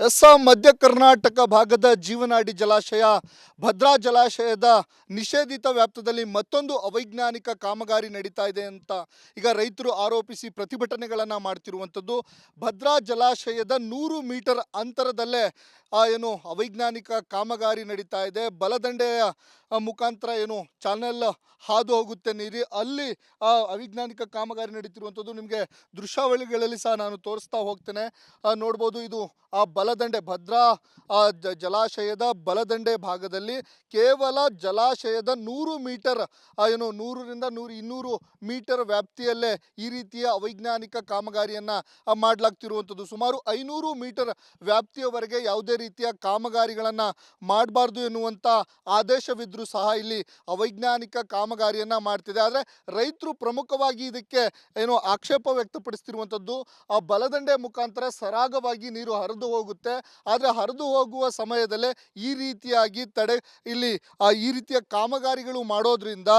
S ಮಧ್ಯ ಕರ್ನಾಟಕ ಭಾಗದ ಜೀವನಾಡಿ ಜಲಾಶಯ ಭದ್ರಾ ಜಲಾಶಯದ ನಿಷೇಧಿತ ವ್ಯಾಪ್ತದಲ್ಲಿ ಮತ್ತೊಂದು ಅವೈಜ್ಞಾನಿಕ ಕಾಮಗಾರಿ ನಡೀತಾ ಇದೆ ಅಂತ ಈಗ ರೈತರು ಆರೋಪಿಸಿ ಪ್ರತಿಭಟನೆಗಳನ್ನು ಮಾಡ್ತಿರುವಂಥದ್ದು. ಭದ್ರಾ ಜಲಾಶಯದ ನೂರು ಮೀಟರ್ ಅಂತರದಲ್ಲೇ ಆ, ಏನು ಅವೈಜ್ಞಾನಿಕ ಕಾಮಗಾರಿ ನಡೀತಾ ಇದೆ. ಬಲದಂಡೆಯ ಮುಖಾಂತರ ಏನು ಚಾನೆಲ್ ಹಾದು ಹೋಗುತ್ತೆ ನೀರಿ. ಅಲ್ಲಿ ಆ ಅವೈಜ್ಞಾನಿಕ ಕಾಮಗಾರಿ ನಡೀತಿರುವಂಥದ್ದು ನಿಮಗೆ ದೃಶ್ಯಾವಳಿಗಳಲ್ಲಿ ಸಹ ನಾನು ತೋರಿಸ್ತಾ ಹೋಗ್ತೇನೆ. ನೋಡ್ಬೋದು ಇದು ಆ ಬಲದಂಡೆ ಭದ್ರಾ ಜಲಾಶಯದ ಬಲದಂಡೆ ಭಾಗದಲ್ಲಿ ಕೇವಲ ಜಲಾಶಯದ ನೂರು ಮೀಟರ್ ಏನು ನೂರರಿಂದ ನೂರು, ಇನ್ನೂರು ಮೀಟರ್ ವ್ಯಾಪ್ತಿಯಲ್ಲೇ ಈ ರೀತಿಯ ಅವೈಜ್ಞಾನಿಕ ಕಾಮಗಾರಿಯನ್ನು ಮಾಡಲಾಗ್ತಿರುವಂಥದ್ದು. ಸುಮಾರು ಐನೂರು ಮೀಟರ್ ವ್ಯಾಪ್ತಿಯವರೆಗೆ ಯಾವುದೇ ರೀತಿಯ ಕಾಮಗಾರಿಗಳನ್ನು ಮಾಡಬಾರ್ದು ಎನ್ನುವಂಥ ಆದೇಶವಿದ್ದರೂ ಸಹ ಇಲ್ಲಿ ಅವೈಜ್ಞಾನಿಕ ಕಾಮಗಾರಿಯನ್ನು ಮಾಡ್ತಿದೆ. ಆದರೆ ರೈತರು ಪ್ರಮುಖವಾಗಿ ಇದಕ್ಕೆ ಏನು ಆಕ್ಷೇಪ ವ್ಯಕ್ತಪಡಿಸ್ತಿರುವಂಥದ್ದು, ಆ, ಬಲದಂಡೆ ಮುಖಾಂತರ ಸರಾಗವಾಗಿ ನೀರು ಹರಿದು ಹೋಗುತ್ತೆ ಆದರೆ ಹರಿದು ಹೋಗುವ ಸಮಯದಲ್ಲೇ ಈ ರೀತಿಯಾಗಿ ತಡೆ, ಇಲ್ಲಿ ಈ ರೀತಿಯ ಕಾಮಗಾರಿಗಳು ಮಾಡೋದ್ರಿಂದ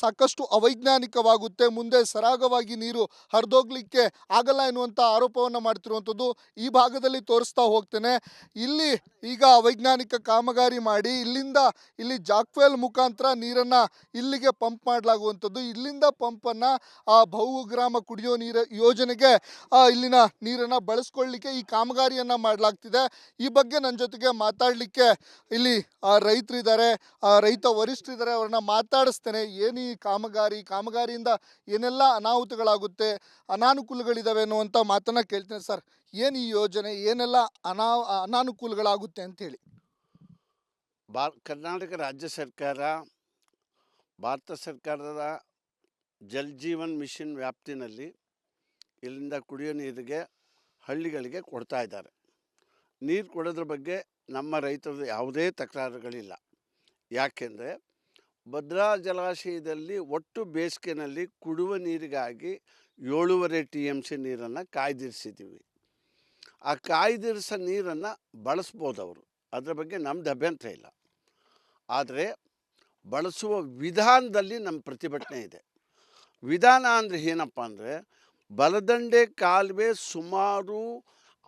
ಸಾಕಷ್ಟು ಅವೈಜ್ಞಾನಿಕವಾಗುತ್ತೆ. ಮುಂದೆ ಸರಾಗವಾಗಿ ನೀರು ಹರಿದೋಗ್ಲಿಕ್ಕೆ ಆಗಲ್ಲ ಎನ್ನುವಂಥ ಆರೋಪವನ್ನು ಮಾಡ್ತಿರುವಂಥದ್ದು ಈ ಭಾಗದಲ್ಲಿ ತೋರಿಸ್ತಾ ಹೋಗ್ತೇನೆ. ಇಲ್ಲಿ ಈಗ ಅವೈಜ್ಞಾನಿಕ ಕಾಮಗಾರಿ ಮಾಡಿ, ಇಲ್ಲಿಂದ ಇಲ್ಲಿ ಜಾಕ್ವೆಲ್ ಮುಖಾಂತರ ನೀರನ್ನು ಇಲ್ಲಿಗೆ ಪಂಪ್ ಮಾಡಲಾಗುವಂಥದ್ದು. ಇಲ್ಲಿಂದ ಪಂಪನ್ನು ಆ ಬಹುಗ್ರಾಮ ಕುಡಿಯೋ ನೀರು ಯೋಜನೆಗೆ ಇಲ್ಲಿನ ನೀರನ್ನು ಬಳಸ್ಕೊಳ್ಳಿಕ್ಕೆ ಈ ಕಾಮಗಾರಿಯನ್ನು ಮಾಡಲಾಗ್ತಿದೆ ಈ ಬಗ್ಗೆ ನನ್ನ ಜೊತೆಗೆ ಮಾತಾಡಲಿಕ್ಕೆ ಇಲ್ಲಿ ರೈತರಿದ್ದಾರೆ ರೈತ ವರಿಷ್ಠರಿದ್ದಾರೆ, ಅವ್ರನ್ನ ಮಾತಾಡಿಸ್ತೇನೆ. ಏನು ಈ ಕಾಮಗಾರಿ? ಕಾಮಗಾರಿಯಿಂದ ಏನೆಲ್ಲ ಅನಾಹುತಗಳಾಗುತ್ತೆ? ಅನಾನುಕೂಲಗಳಿದ್ದಾವೆ ಅನ್ನುವಂಥ ಮಾತನ್ನು ಕೇಳ್ತೇನೆ ಸರ್. ಏನು ಈ ಯೋಜನೆ? ಏನೆಲ್ಲ ಅನಾ, ಅನಾನುಕೂಲಗಳಾಗುತ್ತೆ ಅಂತೇಳಿ. ಬಾ ಕರ್ನಾಟಕ ರಾಜ್ಯ ಸರ್ಕಾರ, ಭಾರತ ಸರ್ಕಾರದ ಜಲ್ ಜೀವನ್ ಮಿಷನ್ ವ್ಯಾಪ್ತಿನಲ್ಲಿ ಇಲ್ಲಿಂದ ಕುಡಿಯೋ ನೀರಿಗೆ ಹಳ್ಳಿಗಳಿಗೆ ಕೊಡ್ತಾ ಇದ್ದಾರೆ. ನೀರು ಕೊಡೋದ್ರ ಬಗ್ಗೆ ನಮ್ಮ ರೈತರದ್ದು ಯಾವುದೇ ತಕರಾರುಗಳಿಲ್ಲ. ಯಾಕೆಂದರೆ ಭದ್ರಾ ಜಲಾಶಯದಲ್ಲಿ ಒಟ್ಟು ಬೇಸಿಗೆನಲ್ಲಿ ಕುಡುವ ನೀರಿಗಾಗಿ ಏಳುವರೆ ಟಿ ಎಂ ಸಿ ನೀರನ್ನು ಕಾಯ್ದಿರಿಸಿದ್ದೀವಿ ಆ ಕಾಯ್ದಿರಿಸೋ ನೀರನ್ನು ಬಳಸ್ಬೋದು ಅವರು ಅದರ ಬಗ್ಗೆ ನಮ್ದು ಅಭ್ಯಂತರ ಇಲ್ಲ. ಆದರೆ ಬಳಸುವ ವಿಧಾನದಲ್ಲಿ ನಮ್ಮ ಪ್ರತಿಭಟನೆ ಇದೆ. ವಿಧಾನ ಅಂದರೆ ಏನಪ್ಪ ಅಂದರೆ ಬಲದಂಡೆ ಕಾಲುವೆ ಸುಮಾರು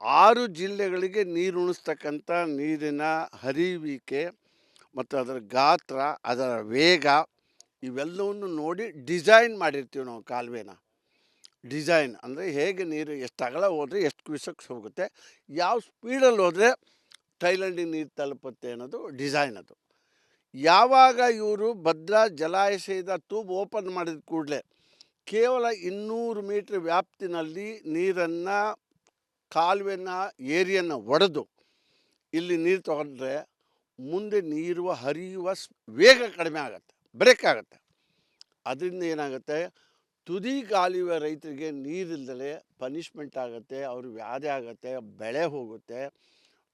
ಆರು ಜಿಲ್ಲೆಗಳಿಗೆ ನೀರುಣಿಸ್ತಕ್ಕಂಥ ನೀರಿನ ಹರಿಯುವಿಕೆ ಮತ್ತು ಅದರ ಗಾತ್ರ, ಅದರ ವೇಗ ಇವೆಲ್ಲವನ್ನು ನೋಡಿ ಡಿಸೈನ್ ಮಾಡಿರ್ತೀವಿ ನಾವು ಕಾಲುವೆನ. ಡಿಸೈನ್ ಅಂದರೆ ಹೇಗೆ ನೀರು ಎಷ್ಟು ಅಗಲ ಹೋದರೆ ಎಷ್ಟು ಕ್ವಿಸಕ್ಸ್ ಹೋಗುತ್ತೆ, ಯಾವ ಸ್ಪೀಡಲ್ಲಿ ಹೋದರೆ ಥೈಲ್ಯಾಂಡಿಗೆ ನೀರು ತಲುಪುತ್ತೆ ಅನ್ನೋದು ಡಿಸೈನ್ ಅದು. ಯಾವಾಗ ಇವರು ಭದ್ರಾ ಜಲಾಶಯದ ತೂಬು ಓಪನ್ ಮಾಡಿದ ಕೂಡಲೇ ಕೇವಲ ಇನ್ನೂರು ಮೀಟ್ರ್ ವ್ಯಾಪ್ತಿನಲ್ಲಿ ನೀರನ್ನು ಕಾಲುವೆನ, ಏರಿಯನ್ನು ಒಡೆದು ಇಲ್ಲಿ ನೀರು ತಗೊಂಡ್ರೆ ಮುಂದೆ ನೀರು ಹರಿಯುವ ವೇಗ ಕಡಿಮೆ ಆಗುತ್ತೆ, ಬ್ರೇಕ್ ಆಗುತ್ತೆ. ಅದರಿಂದ ಏನಾಗುತ್ತೆ? ತುದಿ ಕಾಲುವೆ ರೈತರಿಗೆ ನೀರಿಲ್ದಲೆ ಪನಿಷ್ಮೆಂಟ್ ಆಗುತ್ತೆ, ಅವ್ರಿಗೆ ವ್ಯಾಧಿ ಆಗುತ್ತೆ, ಬೆಳೆ ಹೋಗುತ್ತೆ,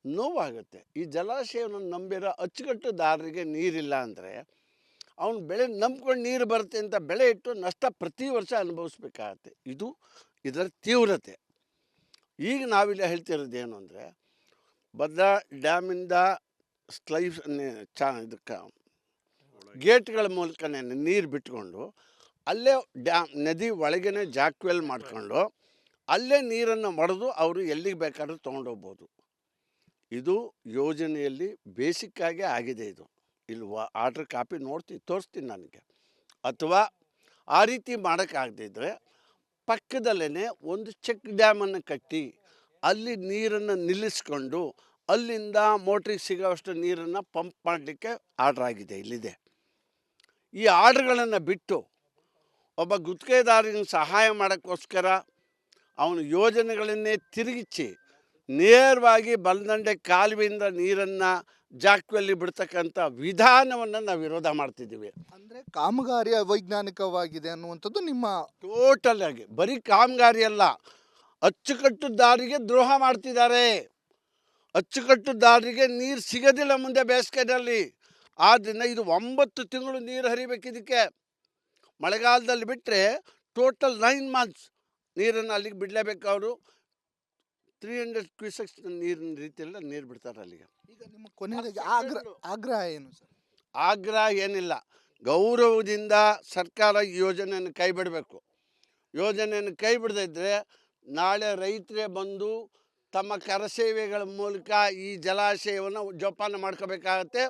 ನೋವಾಗುತ್ತೆ. ಈ ಜಲಾಶಯವನ್ನು ನಂಬಿರೋ ಅಚ್ಚುಕಟ್ಟುದಾರರಿಗೆ ನೀರಿಲ್ಲ ಅಂದರೆ ಅವನು ಬೆಳೆ ನಂಬ್ಕೊಂಡು ನೀರು ಬರುತ್ತೆ ಅಂತ ಬೆಳೆ ಇಟ್ಟು ನಷ್ಟ ಪ್ರತಿ ವರ್ಷ ಅನುಭವಿಸ್ಬೇಕಾಗತ್ತೆ. ಇದು ಇದರ ತೀವ್ರತೆ. ಈಗ ನಾವಿಲ್ಲಿ ಹೇಳ್ತಿರೋದು ಏನು ಅಂದರೆ, ಭದ್ರಾ ಡ್ಯಾಮಿಂದ ಸ್ಲೈಫ್ ಚಾ ಇದಕ್ಕೆ ಗೇಟ್ಗಳ ಮೂಲಕನೇ ನೀರು ಬಿಟ್ಕೊಂಡು ಅಲ್ಲೇ ಡ್ಯಾಮ್ ನದಿ ಒಳಗೇನೆ ಜಾಕ್ವೆಲ್ ಮಾಡ್ಕೊಂಡು ಅಲ್ಲೇ ನೀರನ್ನು ಮಡಿದು ಅವರು ಎಲ್ಲಿಗೆ ಬೇಕಾದ್ರೂ ತೊಗೊಂಡೋಗ್ಬೋದು ಇದು ಯೋಜನೆಯಲ್ಲಿ ಬೇಸಿಕ್ಕಾಗಿ ಆಗಿದೆ ಇದು. ಇಲ್ಲಿ ಆರ್ಡ್ರ್ ಕಾಪಿ ನೋಡ್ತೀನಿ ತೋರಿಸ್ತೀನಿ ನನಗೆ. ಅಥವಾ ಆ ರೀತಿ ಮಾಡೋಕ್ಕಾಗದಿದ್ದರೆ ಪಕ್ಕದಲ್ಲೇ ಒಂದು ಚೆಕ್ ಡ್ಯಾಮನ್ನು ಕಟ್ಟಿ, ಅಲ್ಲಿ ನೀರನ್ನು ನಿಲ್ಲಿಸ್ಕೊಂಡು, ಅಲ್ಲಿಂದ ಮೋಟ್ರಿಗೆ ಸಿಗೋವಷ್ಟು ನೀರನ್ನು ಪಂಪ್ ಮಾಡಲಿಕ್ಕೆ ಆರ್ಡ್ರ್ ಆಗಿದೆ ಇಲ್ಲಿದೆ. ಈ ಆರ್ಡ್ರ್ಗಳನ್ನು ಬಿಟ್ಟು ಒಬ್ಬ ಗುತ್ತಿಗೆದಾರಿನ ಸಹಾಯ ಮಾಡೋಕ್ಕೋಸ್ಕರ ಅವನು ಯೋಜನೆಗಳನ್ನೇ ತಿರುಗಿಸಿ ನೇರವಾಗಿ ಬಲದಂಡೆ ಕಾಲುವೆಯಿಂದ ನೀರನ್ನು ಜಾಕ್ವೆಲ್ಲಿ ಬಿಡ್ತಕ್ಕಂಥ ವಿಧಾನವನ್ನು ನಾವು ವಿರೋಧ ಮಾಡ್ತಿದ್ದೀವಿ. ಅಂದರೆ ಕಾಮಗಾರಿ ಅವೈಜ್ಞಾನಿಕವಾಗಿದೆ ಅನ್ನುವಂಥದ್ದು ನಿಮ್ಮ ಟೋಟಲ್ ಆಗಿ ಬರೀ ಕಾಮಗಾರಿ ಅಲ್ಲ ಅಚ್ಚುಕಟ್ಟು ದಾರಿಗೆ ದ್ರೋಹ ಮಾಡ್ತಿದ್ದಾರೆ. ಅಚ್ಚುಕಟ್ಟು ದಾರಿಗೆ ನೀರು ಸಿಗೋದಿಲ್ಲ ಮುಂದೆ ಬೇಸಿಗೆನಲ್ಲಿ. ಆದ್ದರಿಂದ ಇದು ಒಂಬತ್ತು ತಿಂಗಳು ನೀರು ಹರಿಬೇಕು ಇದಕ್ಕೆ. ಮಳೆಗಾಲದಲ್ಲಿ ಬಿಟ್ಟರೆ ಟೋಟಲ್ ನೈನ್ ಮಂತ್ಸ್ ನೀರನ್ನು ಅಲ್ಲಿಗೆ ಬಿಡಲೇಬೇಕು ಅವರು. ತ್ರೀ ಹಂಡ್ರೆಡ್ ಕ್ಯೂಸೆಕ್ಸ್ ನೀರಿನ ರೀತಿಯಲ್ಲ ನೀರು ಬಿಡ್ತಾರೆ ಅಲ್ಲಿಗೆ. ಈಗ ನಿಮ್ಮ ಕೊನೆಯದಾಗಿ ಆಗ್ರಹ ಆಗ್ರಹ ಏನು ಸರ್? ಆಗ್ರಹ ಏನಿಲ್ಲ. ಗೌರವದಿಂದ ಸರ್ಕಾರ ಈ ಯೋಜನೆಯನ್ನು ಕೈ ಬಿಡಬೇಕು ಯೋಜನೆಯನ್ನು ಕೈ ಬಿಡದಿದ್ದರೆ ನಾಳೆ ರೈತರೇ ಬಂದು ತಮ್ಮ ಕರಸೇವೆಗಳ ಮೂಲಕ ಈ ಜಲಾಶಯವನ್ನು ಜೋಪಾನ ಮಾಡ್ಕೋಬೇಕಾಗತ್ತೆ.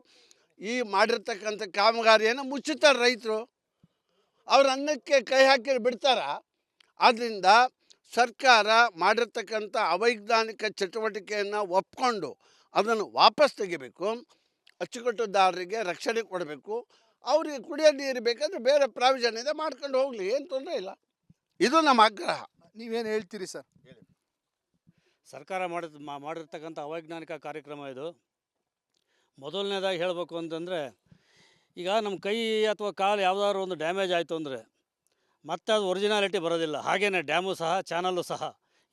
ಈ ಮಾಡಿರ್ತಕ್ಕಂಥ ಕಾಮಗಾರಿಯನ್ನು ಮುಚ್ಚುತ್ತಾರೆ ರೈತರು. ಅವ್ರ ಅನ್ನಕ್ಕೆ ಕೈ ಹಾಕಿ ಬಿಡ್ತಾರ? ಆದ್ದರಿಂದ ಸರ್ಕಾರ ಮಾಡಿರ್ತಕ್ಕಂಥ ಅವೈಜ್ಞಾನಿಕ ಚಟುವಟಿಕೆಯನ್ನು ಒಪ್ಕೊಂಡು ಅದನ್ನು ವಾಪಸ್ ತೆಗಿಬೇಕು ಅಚ್ಚುಕಟ್ಟುದಾರರಿಗೆ ರಕ್ಷಣೆ ಕೊಡಬೇಕು ಅವರಿಗೆ ಕುಡಿಯೋ ನೀರು ಬೇಕಾದರೆ ಬೇರೆ ಪ್ರಾವಿಷನ್ ಇದೆ ಮಾಡ್ಕೊಂಡು ಹೋಗಲಿ ಏನು ತೊಂದರೆ ಇಲ್ಲ. ಇದು ನಮ್ಮ ಆಗ್ರಹ. ನೀವೇನು ಹೇಳ್ತೀರಿ ಸರ್? ಸರ್ಕಾರ ಮಾಡಿದ ಮಾ- ಮಾಡಿರ್ತಕ್ಕಂಥ ಅವೈಜ್ಞಾನಿಕ ಕಾರ್ಯಕ್ರಮ ಇದು. ಮೊದಲನೇದಾಗಿ ಹೇಳಬೇಕು ಅಂತಂದರೆ ಈಗ ನಮ್ಮ ಕೈ ಅಥವಾ ಕಾಲು ಯಾವುದಾದ್ರು ಒಂದು ಡ್ಯಾಮೇಜ್ ಆಯಿತು ಅಂದರೆ ಮತ್ತೆ ಅದು ಒರಿಜಿನಾಲಿಟಿ ಬರೋದಿಲ್ಲ. ಹಾಗೇನೆ ಡ್ಯಾಮು ಸಹ ಚಾನಲ್ಲು ಸಹ.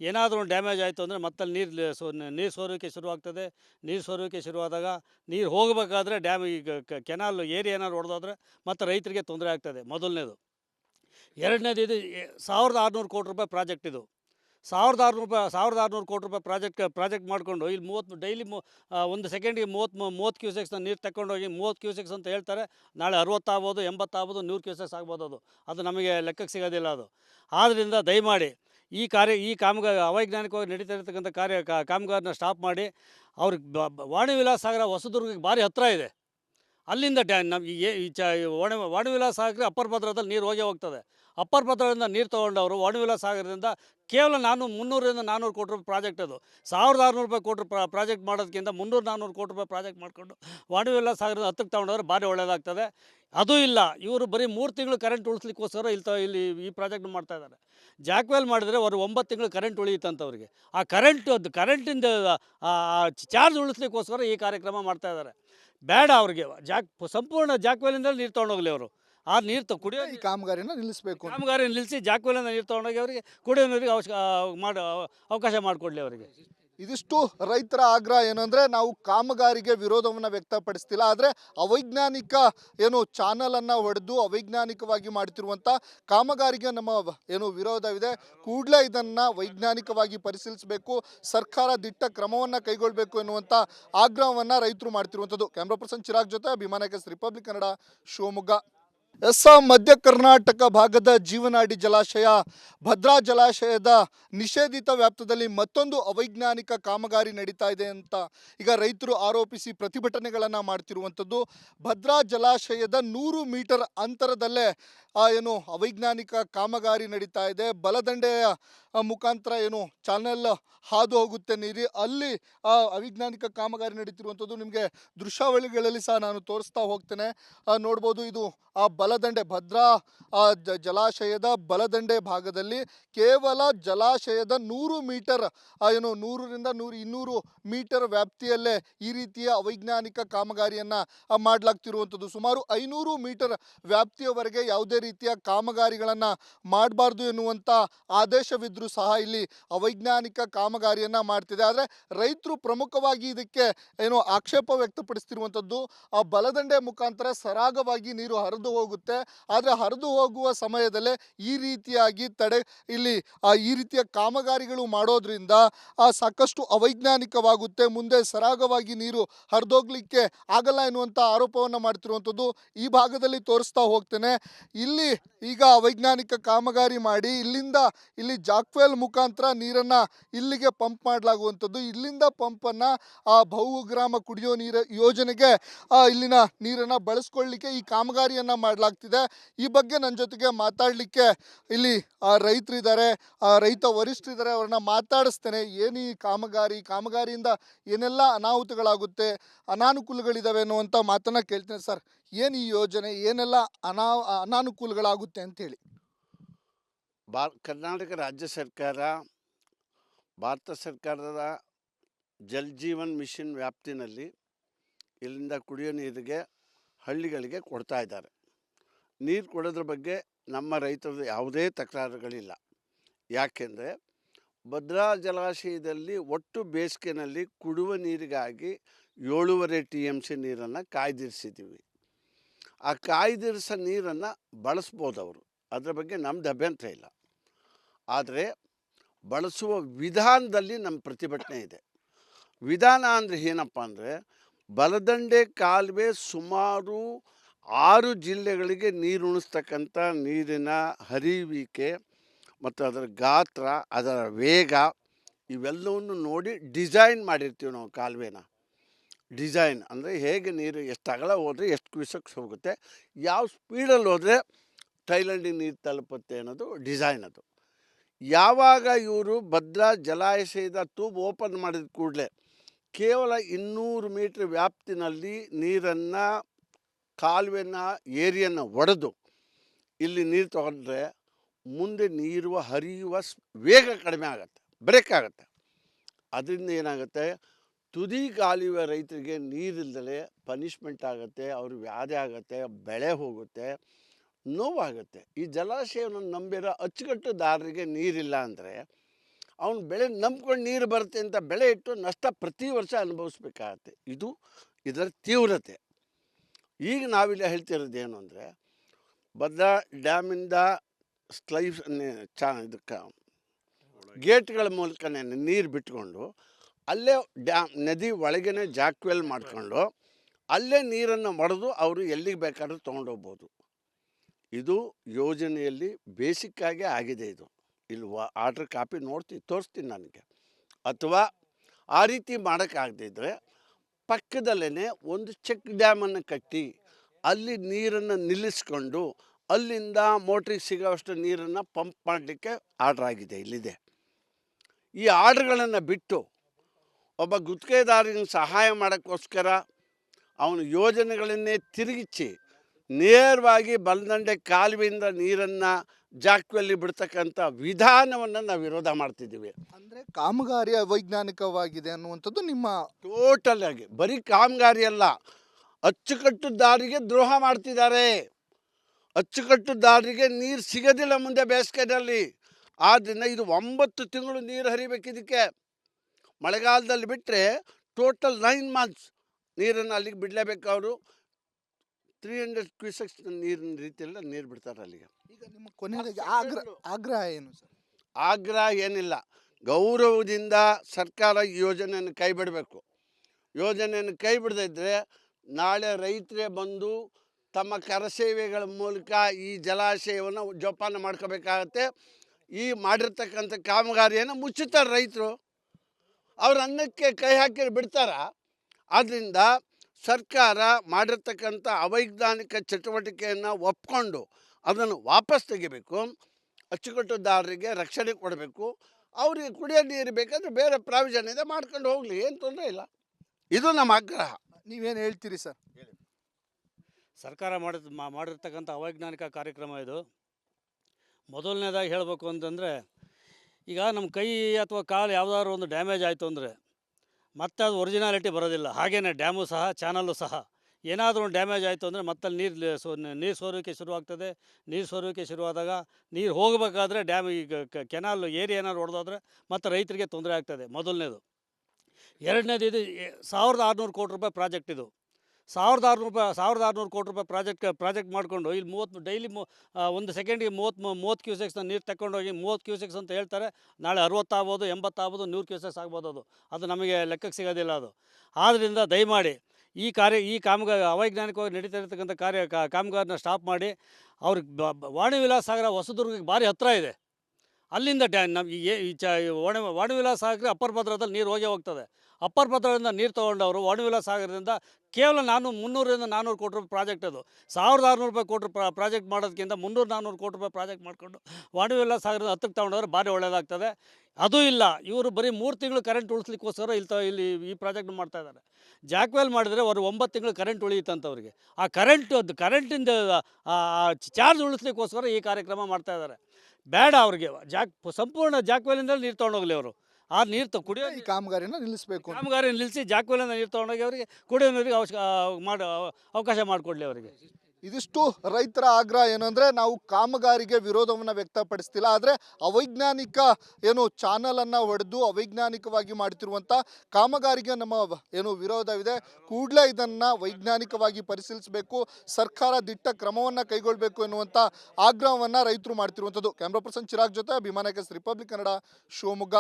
ಏನಾದರೂ ಡ್ಯಾಮೇಜ್ ಆಯಿತು ಅಂದರೆ ಮತ್ತಲ್ಲಿ ನೀರು ಸೊ, ನೀರು ಸೋರುವಿಕೆ ಶುರುವಾಗ್ತದೆ. ನೀರು ಸೋರುವಿಕೆ ಶುರುವಾದಾಗ ನೀರು ಹೋಗಬೇಕಾದ್ರೆ ಡ್ಯಾಮ್ ಈಗ ಕೆನಾಲ್ ಏರಿ ಏನಾದ್ರು ಹೊಡೆದೋದ್ರೆ ಮತ್ತೆ ರೈತರಿಗೆ ತೊಂದರೆ ಆಗ್ತದೆ. ಮೊದಲನೇದು. ಎರಡನೇದು ಇದು ಸಾವಿರದ ಆರುನೂರು ಕೋಟಿ ರೂಪಾಯಿ ಪ್ರಾಜೆಕ್ಟ್ ಇದು. ಸಾವಿರದ ಆರುನೂರು ರೂಪಾಯಿ, ಸಾವಿರದ ಆರುನೂರು ಕೋಟಿ ರೂಪಾಯಿ ಪ್ರಾಜೆಕ್ಟ್ ಪ್ರಾಜೆಕ್ಟ್ ಮಾಡಿಕೊಂಡು ಇಲ್ಲಿ ಮೂವತ್ತು, ಡೈಲಿ ಮೂ ಒಂದು ಸೆಕೆಂಡಿಗೆ ಮೂವತ್ತು ಮೂವತ್ತು ಕ್ಯೂಸೆಕ್ಸ್ನ ನೀರು ತಗೊಂಡೋಗಿ ಮೂವತ್ತು ಕ್ಯೂಸೆಕ್ಸ್ ಅಂತ ಹೇಳ್ತಾರೆ. ನಾಳೆ ಅರವತ್ತಾಗ್ಬೋದು ಎಂಬತ್ತಾಗ್ಬೋದು ನೂರು ಕ್ಯೂಸೆಕ್ಸ್ ಆಗ್ಬೋದು ಅದು. ಅದು ನಮಗೆ ಲೆಕ್ಕಕ್ಕೆ ಸಿಗೋದಿಲ್ಲ ಅದು. ಆದ್ದರಿಂದ ದಯಮಾಡಿ ಈ ಕಾರ್ಯ, ಈ ಕಾಮಗಾರ ಅವೈಜ್ಞಾನಿಕವಾಗಿ ನಡೀತಾ ಇರತಕ್ಕಂಥ ಕಾರ್ಯ ಕಾಮಗಾರನ್ನ ಕಾಮಗಾರಿನ ಸ್ಟಾಪ್ ಮಾಡಿ. ಅವ್ರಿಗೆ ವಾಣಿ ವಿಲಾಸ ಸಾಗರ ಹೊಸದುರ್ಗಕ್ಕೆ ಭಾರಿ ಹತ್ತಿರ ಇದೆ. ಅಲ್ಲಿಂದ ಡ್ಯಾ ನಮ್ಮ ವಾಣಿ ವಾಣಿ ವಿಲಾಸ ಸಾಗರ ಅಪ್ಪರ್ ಭದ್ರದಲ್ಲಿ ನೀರು ಹೋಗಿ ಹೋಗ್ತದೆ. ಅಪ್ಪರ್ ಭದ್ರದಿಂದ ನೀರು ತೊಗೊಂಡವರು ವಾಣಿ ವಿಲಾಸ ಸಾಗರದಿಂದ ಕೇವಲ ನಾನು ಮುನ್ನೂರರಿಂದ ನಾನ್ನೂರು ಕೋಟಿ ರೂಪಾಯಿ ಪ್ರಾಜೆಕ್ಟ್ ಅದು. ಸಾವಿರದ ಆರುನೂರು ರೂಪಾಯಿ ಕೋಟಿ ರೂಪಾಯಿ ಪ್ರಾಜೆಕ್ಟ್ ಮಾಡೋದಕ್ಕಿಂತ ಮುನ್ನೂರು ನಾನ್ನೂರು ಕೋಟಿ ರೂಪಾಯಿ ಪ್ರಾಜೆಕ್ಟ್ ಮಾಡಿಕೊಂಡು ವಾಣಿ ಸಾವಿರದ ಹತ್ತಕ್ಕೆ ತೊಗೊಂಡೋದ್ರೆ ಭಾರಿ ಒಳ್ಳೆಯದಾಗ್ತದೆ ಅದು ಇಲ್ಲ, ಇವರು ಬರೀ ಮೂರು ತಿಂಗಳು ಕರೆಂಟ್ ಉಳಿಸ್ಲಿಕ್ಕೋಸ್ಕರ ಇಲ್ಲಿ ಇಲ್ಲಿ ಈ ಪ್ರಾಜೆಕ್ಟ್ ಮಾಡ್ತಾ ಇದ್ದಾರೆ. ಜಾಕ್ವೆಲ್ ಮಾಡಿದರೆ ಅವರು ಒಂಬತ್ತು ತಿಂಗಳು ಕರೆಂಟ್ ಉಳಿಯುತ್ತಂತ ಅವ್ರಿಗೆ. ಆ ಕರೆಂಟ್ ಅದು ಕರೆಂಟಿಂದ ಚಾರ್ಜ್ ಉಳಿಸ್ಲಿಕ್ಕೋಸ್ಕರ ಈ ಕಾರ್ಯಕ್ರಮ ಮಾಡ್ತಾ ಇದ್ದಾರೆ. ಬೇಡ ಅವ್ರಿಗೆ ಜಾಕ್ ಸಂಪೂರ್ಣ ಜಾಕ್ವೆಲಿಂದಲೇ ನೀರು ತೊಗೊಂಡೋಗ್ಲಿ ಅವರು. ಆ ನೀರು ತ ಕುಡಿಯೋ ಈ ಕಾಮಗಾರಿನ ನಿಲ್ಲಿಸಬೇಕು ಕಾಮಗಾರಿ ನಿಲ್ಲಿಸಿ ಜಾಕ್ವೆಲಿಂದ ನೀರು ತೊಗೊಂಡೋಗಿ ಅವರಿಗೆ ಕುಡಿಯೋ ನೀರಿಗೆ ಅವಶ್ಯ ಮಾಡಿ ಅವಕಾಶ ಮಾಡಿಕೊಡ್ಲಿ ಅವರಿಗೆ. ಇದಿಷ್ಟು ರೈತರ ಆಗ್ರಹ ಏನು ಅಂದರೆ ನಾವು ಕಾಮಗಾರಿಗೆ ವಿರೋಧವನ್ನು ವ್ಯಕ್ತಪಡಿಸ್ತಿಲ್ಲ ಆದರೆ ಅವೈಜ್ಞಾನಿಕ ಏನು ಚಾನಲನ್ನು ಹೊಡೆದು ಅವೈಜ್ಞಾನಿಕವಾಗಿ ಮಾಡ್ತಿರುವಂಥ ಕಾಮಗಾರಿಗೆ ನಮ್ಮ ಏನು ವಿರೋಧವಿದೆ. ಕೂಡಲೇ ಇದನ್ನು ವೈಜ್ಞಾನಿಕವಾಗಿ ಪರಿಶೀಲಿಸಬೇಕು ಸರ್ಕಾರ ದಿಟ್ಟ ಕ್ರಮವನ್ನು ಕೈಗೊಳ್ಳಬೇಕು ಎನ್ನುವಂಥ ಆಗ್ರಹವನ್ನು ರೈತರು ಮಾಡ್ತಿರುವಂಥದ್ದು. ಕ್ಯಾಮ್ರಾ ಪರ್ಸನ್ ಚಿರಾಗ್ ಜೊತೆ ಅಭಿಮಾನ ರಿಪಬ್ಲಿಕ್ ಕನ್ನಡ ಶಿವಮೊಗ್ಗ. ಎಸ್ ಮಧ್ಯ ಕರ್ನಾಟಕ ಭಾಗದ ಜೀವನಾಡಿ ಜಲಾಶಯ, ಭದ್ರಾ ಜಲಾಶಯದ ನಿಷೇಧಿತ ವ್ಯಾಪ್ತದಲ್ಲಿ ಮತ್ತೊಂದು ಅವೈಜ್ಞಾನಿಕ ಕಾಮಗಾರಿ ನಡೀತಾ ಇದೆ ಅಂತ ಈಗ ರೈತರು ಆರೋಪಿಸಿ ಪ್ರತಿಭಟನೆಗಳನ್ನು ಮಾಡ್ತಿರುವಂಥದ್ದು. ಭದ್ರಾ ಜಲಾಶಯದ ನೂರು ಮೀಟರ್ ಅಂತರದಲ್ಲೇ ಏನು ಅವೈಜ್ಞಾನಿಕ ಕಾಮಗಾರಿ ನಡೀತಾ ಇದೆ. ಬಲದಂಡೆಯ ಮುಖಾಂತರ ಏನು ಚಾನೆಲ್ ಹಾದು ಹೋಗುತ್ತೆ ನೀರಿ. ಅಲ್ಲಿ ಆ ಅವೈಜ್ಞಾನಿಕ ಕಾಮಗಾರಿ ನಡೀತಿರುವಂಥದ್ದು ನಿಮಗೆ ದೃಶ್ಯಾವಳಿಗಳಲ್ಲಿ ಸಹ ನಾನು ತೋರಿಸ್ತಾ ಹೋಗ್ತೇನೆ. ನೋಡ್ಬೋದು ಇದು ಆ ಬಲದಂಡೆ ಭದ್ರಾ ಆ, ಜಲಾಶಯದ ಬಲದಂಡೆ ಭಾಗದಲ್ಲಿ ಕೇವಲ ಜಲಾಶಯದ ನೂರು ಮೀಟರ್ ಏನು ನೂರರಿಂದ ನೂರು ಇನ್ನೂರು ಮೀಟರ್ ವ್ಯಾಪ್ತಿಯಲ್ಲೇ ಈ ರೀತಿಯ ಅವೈಜ್ಞಾನಿಕ ಕಾಮಗಾರಿಯನ್ನು ಮಾಡಲಾಗ್ತಿರುವಂಥದ್ದು. ಸುಮಾರು ಐನೂರು ಮೀಟರ್ ವ್ಯಾಪ್ತಿಯವರೆಗೆ ಯಾವುದೇ ರೀತಿಯ ಕಾಮಗಾರಿಗಳನ್ನು ಮಾಡಬಾರ್ದು ಎನ್ನುವಂಥ ಆದೇಶವಿದ್ದರೂ ಸಹ ಇಲ್ಲಿ ಅವೈಜ್ಞಾನಿಕ ಕಾಮಗಾರಿಯನ್ನು ಮಾಡ್ತಿದೆ. ಆದರೆ ರೈತರು ಪ್ರಮುಖವಾಗಿ ಇದಕ್ಕೆ ಏನು ಆಕ್ಷೇಪ ವ್ಯಕ್ತಪಡಿಸ್ತಿರುವಂಥದ್ದು ಆ ಬಲದಂಡೆ ಮುಖಾಂತರ ಸರಾಗವಾಗಿ ನೀರು ಹರಿದು ಹೋಗುತ್ತೆ. ಆದರೆ ಹರಿದು ಹೋಗುವ ಸಮಯದಲ್ಲೇ ಈ ರೀತಿಯಾಗಿ ತಡೆ, ಇಲ್ಲಿ ಈ ರೀತಿಯ ಕಾಮಗಾರಿಗಳು ಮಾಡೋದ್ರಿಂದ ಸಾಕಷ್ಟು ಅವೈಜ್ಞಾನಿಕವಾಗುತ್ತೆ. ಮುಂದೆ ಸರಾಗವಾಗಿ ನೀರು ಹರಿದೋಗ್ಲಿಕ್ಕೆ ಆಗಲ್ಲ ಎನ್ನುವಂಥ ಆರೋಪವನ್ನು ಮಾಡ್ತಿರುವಂಥದ್ದು ಈ ಭಾಗದಲ್ಲಿ ತೋರಿಸ್ತಾ ಹೋಗ್ತೇನೆ. ಇಲ್ಲಿ ಈಗ ಅವೈಜ್ಞಾನಿಕ ಕಾಮಗಾರಿ ಮಾಡಿ, ಇಲ್ಲಿಂದ ಇಲ್ಲಿ ಜಾಕ್ವೆಲ್ ಮುಖಾಂತರ ನೀರನ್ನು ಇಲ್ಲಿಗೆ ಪಂಪ್ ಮಾಡಲಾಗುವಂಥದ್ದು. ಇಲ್ಲಿಂದ ಪಂಪನ್ನು ಆ ಬಹುಗ್ರಾಮ ಕುಡಿಯೋ ನೀರು ಯೋಜನೆಗೆ ಇಲ್ಲಿನ ನೀರನ್ನು ಬಳಸ್ಕೊಳ್ಳಿಕ್ಕೆ ಈ ಕಾಮಗಾರಿಯನ್ನು ಮಾಡಲಾಗ್ತಿದೆ. ಈ ಬಗ್ಗೆ ನನ್ನ ಜೊತೆಗೆ ಮಾತಾಡಲಿಕ್ಕೆ ಇಲ್ಲಿ ರೈತರಿದ್ದಾರೆ ರೈತ ವರಿಷ್ಠರಿದ್ದಾರೆ ಅವ್ರನ್ನ ಮಾತಾಡಿಸ್ತೇನೆ. ಏನು ಈ ಕಾಮಗಾರಿ, ಕಾಮಗಾರಿಯಿಂದ ಏನೆಲ್ಲ ಅನಾಹುತಗಳಾಗುತ್ತೆ ಅನಾನುಕೂಲಗಳಿದ್ದಾವೆ ಅನ್ನುವಂಥ ಮಾತನ್ನು ಕೇಳ್ತೇನೆ ಸರ್. ಏನು ಈ ಯೋಜನೆ, ಏನೆಲ್ಲ ಅನಾ, ಅನಾನುಕೂಲಗಳಾಗುತ್ತೆ ಅಂತೇಳಿ ಬಾ ಕರ್ನಾಟಕ ರಾಜ್ಯ ಸರ್ಕಾರ, ಭಾರತ ಸರ್ಕಾರದ ಜಲ್ ಜೀವನ್ ಮಿಷನ್ ವ್ಯಾಪ್ತಿನಲ್ಲಿ ಇಲ್ಲಿಂದ ಕುಡಿಯೋ ನೀರಿಗೆ ಹಳ್ಳಿಗಳಿಗೆ ಕೊಡ್ತಾ ಇದ್ದಾರೆ. ನೀರು ಕೊಡೋದ್ರ ಬಗ್ಗೆ ನಮ್ಮ ರೈತರದ್ದು ಯಾವುದೇ ತಕರಾರುಗಳಿಲ್ಲ. ಯಾಕೆಂದರೆ ಭದ್ರಾ ಜಲಾಶಯದಲ್ಲಿ ಒಟ್ಟು ಬೇಸಿಗೆನಲ್ಲಿ ಕುಡುವ ನೀರಿಗಾಗಿ ಏಳೂವರೆ ಟಿ ಎಂ ಸಿ ನೀರನ್ನು ಕಾಯ್ದಿರಿಸಿದ್ದೀವಿ. ಆ ಕಾಯ್ದಿರಿಸೋ ನೀರನ್ನು ಬಳಸ್ಬೋದು ಅವರು ಅದರ ಬಗ್ಗೆ ನಮ್ಮದು ಅಭ್ಯಂತರ ಇಲ್ಲ. ಆದರೆ ಬಳಸುವ ವಿಧಾನದಲ್ಲಿ ನಮ್ಮ ಪ್ರತಿಭಟನೆ ಇದೆ. ವಿಧಾನ ಅಂದರೆ ಏನಪ್ಪ ಅಂದರೆ ಬಲದಂಡೆ ಕಾಲುವೆ ಸುಮಾರು ಆರು ಜಿಲ್ಲೆಗಳಿಗೆ ನೀರು ಉಣಿಸ್ತಕ್ಕಂಥ ನೀರಿನ ಹರಿಯುವಿಕೆ ಮತ್ತು ಅದರ ಗಾತ್ರ, ಅದರ ವೇಗ ಇವೆಲ್ಲವನ್ನು ನೋಡಿ ಡಿಸೈನ್ ಮಾಡಿರ್ತೀವಿ ನಾವು ಕಾಲುವೆನ. ಡಿಸೈನ್ ಅಂದರೆ ಹೇಗೆ ನೀರು ಎಷ್ಟು ಅಗಲ ಹೋದರೆ ಎಷ್ಟು ಕ್ವಿಸಕ್ಸ್ ಹೋಗುತ್ತೆ, ಯಾವ ಸ್ಪೀಡಲ್ಲಿ ಹೋದರೆ ಥೈಲ್ಯಾಂಡಿಗೆ ನೀರು ತಲುಪುತ್ತೆ ಅನ್ನೋದು ಡಿಸೈನ್ ಅದು. ಯಾವಾಗ ಇವರು ಭದ್ರಾ ಜಲಾಶಯದ ಟ್ಯೂಬ್ ಓಪನ್ ಮಾಡಿದ ಕೂಡಲೇ ಕೇವಲ ಇನ್ನೂರು ಮೀಟ್ರ್ ವ್ಯಾಪ್ತಿನಲ್ಲಿ ನೀರನ್ನು, ಕಾಲುವೆನ, ಏರಿಯನ್ನು ಒಡೆದು ಇಲ್ಲಿ ನೀರು ತಗೊಂಡ್ರೆ ಮುಂದೆ ನೀರು ಹರಿಯುವ ವೇಗ ಕಡಿಮೆ ಆಗುತ್ತೆ ಬ್ರೇಕ್ ಆಗುತ್ತೆ. ಅದರಿಂದ ಏನಾಗುತ್ತೆ? ತುದಿ ಕಾಲುವ ರೈತರಿಗೆ ನೀರಿಲ್ದಲೆ ಪನಿಷ್ಮೆಂಟ್ ಆಗುತ್ತೆ, ಅವ್ರ ವ್ಯಾಧಿ ಆಗುತ್ತೆ, ಬೆಳೆ ಹೋಗುತ್ತೆ. ನೋವಾಗುತ್ತೆ. ಈ ಜಲಾಶಯವನ್ನು ನಂಬಿರೋ ಅಚ್ಚುಕಟ್ಟುದಾರರಿಗೆ ನೀರಿಲ್ಲ ಅಂದರೆ ಅವನು ಬೆಳೆ ನಂಬ್ಕೊಂಡು ನೀರು ಬರುತ್ತೆ ಅಂತ ಬೆಳೆ ಇಟ್ಟು ನಷ್ಟ ಪ್ರತಿ ವರ್ಷ ಅನುಭವಿಸ್ಬೇಕಾಗತ್ತೆ. ಇದು ಇದರ ತೀವ್ರತೆ. ಈಗ ನಾವಿಲ್ಲಿ ಹೇಳ್ತಿರೋದು ಏನು ಅಂದರೆ ಭದ್ರಾ ಡ್ಯಾಮಿಂದ ಸ್ಲೈಫ್ ಚಾ ಇದಕ್ಕೆ ಗೇಟ್ಗಳ ಮೂಲಕನೇ ನೀರು ಬಿಟ್ಕೊಂಡು ಅಲ್ಲೇ ಡ್ಯಾಮ್ ನದಿ ಒಳಗೇ ಜಾಕ್ವೆಲ್ ಮಾಡಿಕೊಂಡು ಅಲ್ಲೇ ನೀರನ್ನು ಮಡಿದು ಅವರು ಎಲ್ಲಿಗೆ ಬೇಕಾದ್ರೂ ತೊಗೊಂಡೋಗ್ಬೋದು ಇದು ಯೋಜನೆಯಲ್ಲಿ ಬೇಸಿಕ್ಕಾಗೇ ಆಗಿದೆ ಇದು. ಇಲ್ಲಿ ಆರ್ಡ್ರ್ ಕಾಪಿ ನೋಡ್ತೀನಿ ತೋರಿಸ್ತೀನಿ ನನಗೆ. ಅಥವಾ ಆ ರೀತಿ ಮಾಡೋಕ್ಕಾಗದಿದ್ದರೆ ಪಕ್ಕದಲ್ಲೇ ಒಂದು ಚೆಕ್ ಡ್ಯಾಮನ್ನು ಕಟ್ಟಿ, ಅಲ್ಲಿ ನೀರನ್ನು ನಿಲ್ಲಿಸ್ಕೊಂಡು, ಅಲ್ಲಿಂದ ಮೋಟ್ರಿಗೆ ಸಿಗೋವಷ್ಟು ನೀರನ್ನು ಪಂಪ್ ಮಾಡಲಿಕ್ಕೆ ಆರ್ಡ್ರ್ ಆಗಿದೆ ಇಲ್ಲಿದೆ. ಈ ಆರ್ಡ್ರ್ಗಳನ್ನು ಬಿಟ್ಟು ಒಬ್ಬ ಗುತ್ತಿಗೆದಾರಿನ ಸಹಾಯ ಮಾಡೋಕ್ಕೋಸ್ಕರ ಅವನು ಯೋಜನೆಗಳನ್ನೇ ತಿರುಗಿಸಿ ನೇರವಾಗಿ ಬಲದಂಡೆ ಕಾಲುವೆಯಿಂದ ನೀರನ್ನು ಜಾಕ್ವೆಲ್ಲಿ ಬಿಡ್ತಕ್ಕಂಥ ವಿಧಾನವನ್ನು ನಾವು ವಿರೋಧ ಮಾಡ್ತಿದ್ದೀವಿ. ಅಂದ್ರೆ ಕಾಮಗಾರಿ ಅವೈಜ್ಞಾನಿಕವಾಗಿದೆ ಅನ್ನುವಂಥದ್ದು ನಿಮ್ಮ ಟೋಟಲ್ ಆಗಿ ಬರೀ ಕಾಮಗಾರಿ ಅಲ್ಲ ಅಚ್ಚುಕಟ್ಟು ದಾರಿಗೆ ದ್ರೋಹ ಮಾಡ್ತಿದ್ದಾರೆ. ಅಚ್ಚುಕಟ್ಟು ದಾರಿಗೆ ನೀರು ಸಿಗೋದಿಲ್ಲ ಮುಂದೆ ಬೇಸಿಗೆನಲ್ಲಿ. ಆದ್ದರಿಂದ ಇದು ಒಂಬತ್ತು ತಿಂಗಳು ನೀರು ಹರಿಬೇಕು ಇದಕ್ಕೆ. ಮಳೆಗಾಲದಲ್ಲಿ ಬಿಟ್ಟರೆ ಟೋಟಲ್ ನೈನ್ ಮಂತ್ಸ್ ನೀರನ್ನು ಅಲ್ಲಿಗೆ ಬಿಡಲೇಬೇಕು ಅವರು. ತ್ರೀ ಹಂಡ್ರೆಡ್ ಕ್ಯೂಸೆಕ್ಸ್ ನೀರಿನ ರೀತಿಯಲ್ಲ ನೀರು ಬಿಡ್ತಾರೆ ಅಲ್ಲಿಗೆ. ಈಗ ನಿಮ್ಮ ಕೊನೆಯದಾಗಿ ಆಗ್ರಹ ಆಗ್ರಹ ಏನು ಸರ್? ಆಗ್ರಹ ಏನಿಲ್ಲ. ಗೌರವದಿಂದ ಸರ್ಕಾರ ಈ ಯೋಜನೆಯನ್ನು ಕೈ ಬಿಡಬೇಕು ಯೋಜನೆಯನ್ನು ಕೈ ಬಿಡದಿದ್ದರೆ ನಾಳೆ ರೈತರೇ ಬಂದು ತಮ್ಮ ಕರಸೇವೆಗಳ ಮೂಲಕ ಈ ಜಲಾಶಯವನ್ನು ಜೋಪಾನ ಮಾಡ್ಕೋಬೇಕಾಗತ್ತೆ. ಈ ಮಾಡಿರ್ತಕ್ಕಂಥ ಕಾಮಗಾರಿಯನ್ನು ಮುಚ್ಚುತ್ತಾರೆ ರೈತರು. ಅವ್ರ ಅನ್ನಕ್ಕೆ ಕೈ ಹಾಕಿ ಬಿಡ್ತಾರ? ಆದ್ದರಿಂದ ಸರ್ಕಾರ ಮಾಡಿರ್ತಕ್ಕಂಥ ಅವೈಜ್ಞಾನಿಕ ಚಟುವಟಿಕೆಯನ್ನು ಒಪ್ಕೊಂಡು ಅದನ್ನು ವಾಪಸ್ ತೆಗಿಬೇಕು. ಅಚ್ಚುಕಟ್ಟುದಾರರಿಗೆ ರಕ್ಷಣೆ ಕೊಡಬೇಕು. ಅವರಿಗೆ ಕುಡಿಯೋ ನೀರು ಬೇಕಾದರೆ ಬೇರೆ ಪ್ರಾವಿಷನ್ ಇದೆ ಮಾಡ್ಕೊಂಡು ಹೋಗಲಿ ಏನು ತೊಂದರೆ ಇಲ್ಲ. ಇದು ನಮ್ಮ ಆಗ್ರಹ. ನೀವೇನು ಹೇಳ್ತೀರಿ ಸರ್? ಸರ್ಕಾರ ಮಾಡಿದ ಮಾಡಿರ್ತಕ್ಕಂಥ ಅವೈಜ್ಞಾನಿಕ ಕಾರ್ಯಕ್ರಮ ಇದು. ಮೊದಲನೇದಾಗಿ ಹೇಳಬೇಕು ಅಂತಂದರೆ ಈಗ ನಮ್ಮ ಕೈ ಅಥವಾ ಕಾಲು ಯಾವುದಾದ್ರು ಒಂದು ಡ್ಯಾಮೇಜ್ ಆಯಿತು ಅಂದರೆ ಮತ್ತೆ ಅದು ಒರಿಜಿನಾಲಿಟಿ ಬರೋದಿಲ್ಲ ಹಾಗೆಯೇ ಡ್ಯಾಮು ಸಹ ಚಾನಲ್ಲು ಸಹ. ಏನಾದರೂ ಡ್ಯಾಮೇಜ್ ಆಯಿತು ಅಂದರೆ ಮತ್ತೆ ನೀರು ಸೋ, ನೀರು ಸೋರುವಿಕೆ ಶುರುವಾಗ್ತದೆ. ನೀರು ಸೋರುವಿಕೆ ಶುರುವಾದಾಗ ನೀರು ಹೋಗಬೇಕಾದ್ರೆ ಡ್ಯಾಮ್ ಈಗ ಕೆನಾಲ್ ಏರಿ ಏನಾದ್ರು ಹೊಡೆದೋದ್ರೆ ಮತ್ತೆ ರೈತರಿಗೆ ತೊಂದರೆ ಆಗ್ತದೆ. ಮೊದಲನೇದು. ಎರಡನೇದು ಇದು ಸಾವಿರದ ಆರುನೂರು ಕೋಟಿ ರೂಪಾಯಿ ಪ್ರಾಜೆಕ್ಟ್ ಇದು. ಸಾವಿರದ ಆರುನೂರು ರೂಪಾಯಿ, ಸಾವಿರದ ಆರುನೂರು ಕೋಟಿ ರೂಪಾಯಿ ಪ್ರಾಜೆಕ್ಟ್ ಪ್ರಾಜೆಕ್ಟ್ ಮಾಡಿಕೊಂಡು ಇಲ್ಲಿ ಮೂವತ್ತು ಡೈಲಿ ಮೂ ಒಂದು ಸೆಕೆಂಡಿಗೆ ಮೂವತ್ತು ಮೂವತ್ತು ಕ್ಯೂಸೆಕ್ಸ್ನ ನೀರು ತಗೊಂಡೋಗಿ ಮೂವತ್ತು ಕ್ಯೂಸೆಕ್ಸ್ ಅಂತ ಹೇಳ್ತಾರೆ. ನಾಳೆ ಅರವತ್ತು ಎಂಬತ್ತಾಗ್ಬೋದು ನೂರು ಕ್ಯೂಸೆಕ್ಸ್ ಆಗ್ಬೋದು ಅದು. ಅದು ನಮಗೆ ಲೆಕ್ಕಕ್ಕೆ ಸಿಗೋದಿಲ್ಲ ಅದು. ಆದ್ದರಿಂದ ದಯಮಾಡಿ ಈ ಕಾರ್ಯ, ಈ ಕಾಮಗಾರಿ ಅವೈಜ್ಞಾನಿಕವಾಗಿ ನಡೀತಾ ಇರತಕ್ಕಂಥ ಕಾರ್ಯ ಕಾಮಗಾರನ್ನ ಕಾಮಗಾರಿನ ಸ್ಟಾಪ್ ಮಾಡಿ. ಅವ್ರಿಗೆ ವಾಣಿ ವಿಲಾಸ ಸಾಗರ ಹೊಸದುರ್ಗಕ್ಕೆ ಭಾರಿ ಹತ್ತಿರ ಇದೆ. ಅಲ್ಲಿಂದ ಡ್ಯಾ ಚ ವಾಣಿ ವಾಣಿ ವಿಲಾಸ ಸಾಗರ ಅಪ್ಪರ್ ಭದ್ರದಲ್ಲಿ ನೀರು ಹೋಗಿ ಹೋಗ್ತದೆ. ಅಪ್ಪರ್ ಪತ್ರದಿಂದ ನೀರು ತೊಗೊಂಡವರು ವಾಡುವಿಲ ಸಾಗರದಿಂದ ಕೇವಲ ನಾನು ಮುನ್ನೂರರಿಂದ ನಾನ್ನೂರು ಕೋಟಿ ರೂಪಾಯಿ ಪ್ರಾಜೆಕ್ಟ್ ಅದು. ಸಾವಿರದ ಆರುನೂರು ರೂಪಾಯಿ ಕೋಟಿ ರೂಪಾಯಿ ಪ್ರಾಜೆಕ್ಟ್ ಮಾಡೋದಕ್ಕಿಂತ ಮುನ್ನೂರು ನಾನ್ನೂರು ಕೋಟಿ ರೂಪಾಯಿ ಪ್ರಾಜೆಕ್ಟ್ ಮಾಡಿಕೊಂಡು ವಾಡುವಿಲ್ಲ ಸಾಗರದ ಹತ್ತಕ್ಕೆ ತೊಗೊಂಡವರು ಭಾರಿ ಒಳ್ಳೆಯದಾಗ್ತದೆ ಅದೂ ಇಲ್ಲ, ಇವರು ಬರೀ ಮೂರು ತಿಂಗಳು ಕರೆಂಟ್ ಉಳಿಸ್ಲಿಕ್ಕೋಸ್ಕರ ಇಲ್ಲಿ ಇಲ್ಲಿ ಈ ಪ್ರಾಜೆಕ್ಟ್ ಮಾಡ್ತಾ ಇದ್ದಾರೆ ಜಾಕ್ವೆಲ್ ಮಾಡಿದರೆ ಅವರು ಒಂಬತ್ತು ತಿಂಗಳು ಕರೆಂಟ್ ಉಳಿಯುತ್ತಂತ ಅವ್ರಿಗೆ. ಆ ಕರೆಂಟ್ ಅದು ಕರೆಂಟಿಂದ ಚಾರ್ಜ್ ಉಳಿಸ್ಲಿಕ್ಕೋಸ್ಕರ ಈ ಕಾರ್ಯಕ್ರಮ ಮಾಡ್ತಾ ಇದ್ದಾರೆ ಬೇಡ ಅವ್ರಿಗೆ, ಜಾಕ್, ಸಂಪೂರ್ಣ ಜಾಕ್ವೆಲಿಂದಲೇ ನೀರು ತೊಗೊಂಡೋಗ್ಲಿ ಅವರು. ಆ ನೀರು ತ ಕುಡಿಯೋ ಈ ಕಾಮಗಾರಿನ ನಿಲ್ಲಿಸಬೇಕು ಕಾಮಗಾರಿ ನಿಲ್ಲಿಸಿ ಜಾಕ್ವೆಲಿಂದ ನೀರು ತಗೊಂಡೋಗಿ ಅವರಿಗೆ ಕುಡಿಯೋ ನೀರಿಗೆ ಅವಶ್ಯ ಮಾಡಿ ಅವಕಾಶ ಮಾಡಿಕೊಡ್ಲಿ ಅವರಿಗೆ. ಇದಿಷ್ಟು ರೈತರ ಆಗ್ರಹ ಏನು ಅಂದರೆ ನಾವು ಕಾಮಗಾರಿಗೆ ವಿರೋಧವನ್ನು ವ್ಯಕ್ತಪಡಿಸ್ತಿಲ್ಲ ಆದರೆ ಅವೈಜ್ಞಾನಿಕ ಏನು ಚಾನಲನ್ನು ಹೊಡೆದು ಅವೈಜ್ಞಾನಿಕವಾಗಿ ಮಾಡ್ತಿರುವಂಥ ಕಾಮಗಾರಿಗೆ ನಮ್ಮ ಏನು ವಿರೋಧವಿದೆ ಕೂಡಲೇ ಇದನ್ನು ವೈಜ್ಞಾನಿಕವಾಗಿ ಪರಿಶೀಲಿಸಬೇಕು ಸರ್ಕಾರ ದಿಟ್ಟ ಕ್ರಮವನ್ನು ಕೈಗೊಳ್ಳಬೇಕು ಎನ್ನುವಂಥ ಆಗ್ರಹವನ್ನು ರೈತರು ಮಾಡ್ತಿರುವಂಥದ್ದು. ಕ್ಯಾಮ್ರಾ ಪರ್ಸನ್ ಚಿರಾಗ್ ಜೊತೆ ಅಭಿಮಾನಕ್ಕೆ ರಿಪಬ್ಲಿಕ್ ಕನ್ನಡ ಶಿವಮೊಗ್ಗ.